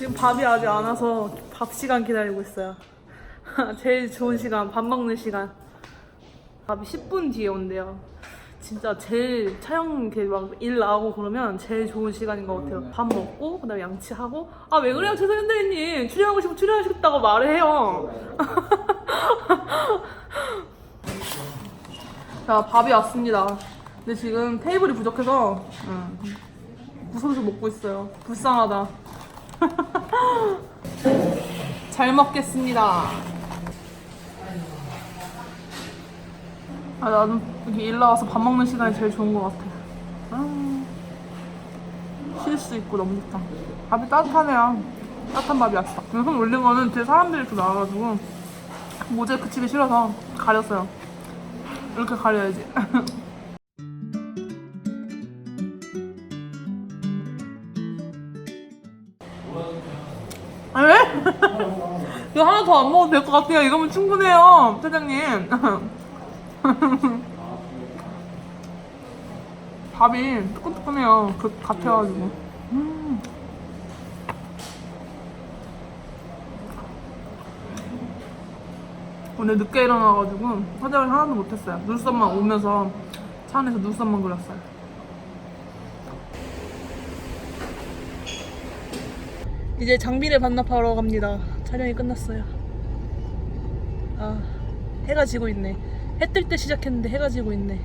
지금 밥이 아직 안 와서 밥 시간 기다리고 있어요. 제일 좋은 시간, 밥 먹는 시간. 밥이 10분 뒤에 온대요. 진짜 제일 촬영 이렇게 막일 나오고 그러면 제일 좋은 시간인 것 같아요. 밥 먹고 그다음에 양치하고 아 왜 그래요 최성현 대리님 출연하고 싶으면 출연하시겠다고 말해요. 자 밥이 왔습니다. 근데 지금 테이블이 부족해서 응, 무서워서 먹고 있어요. 불쌍하다. 잘 먹겠습니다. 아, 나는 여기 일 나와서 밥 먹는 시간이 제일 좋은 것 같아. 아, 쉴수 있고 너무 좋다. 밥이 따뜻하네요. 따뜻한 밥이 왔어. 손 올린 거는 뒤에 사람들이 또 나와가지고 모자이크 치기 싫어서 가렸어요. 이렇게 가려야지. 아, 왜? 이거 하나 더 안 먹어도 될 것 같아요. 이거면 충분해요, 사장님. 밥이 뜨끈뜨끈해요. 그 같아가지고. 음. 오늘 늦게 일어나가지고 화장을 하나도 못했어요. 눈썹만 오면서 차 안에서 눈썹만 그렸어요. 이제 장비를 반납하러 갑니다. 촬영이 끝났어요. 아, 해가 지고 있네. 해 뜰 때 시작했는데 해가 지고 있네.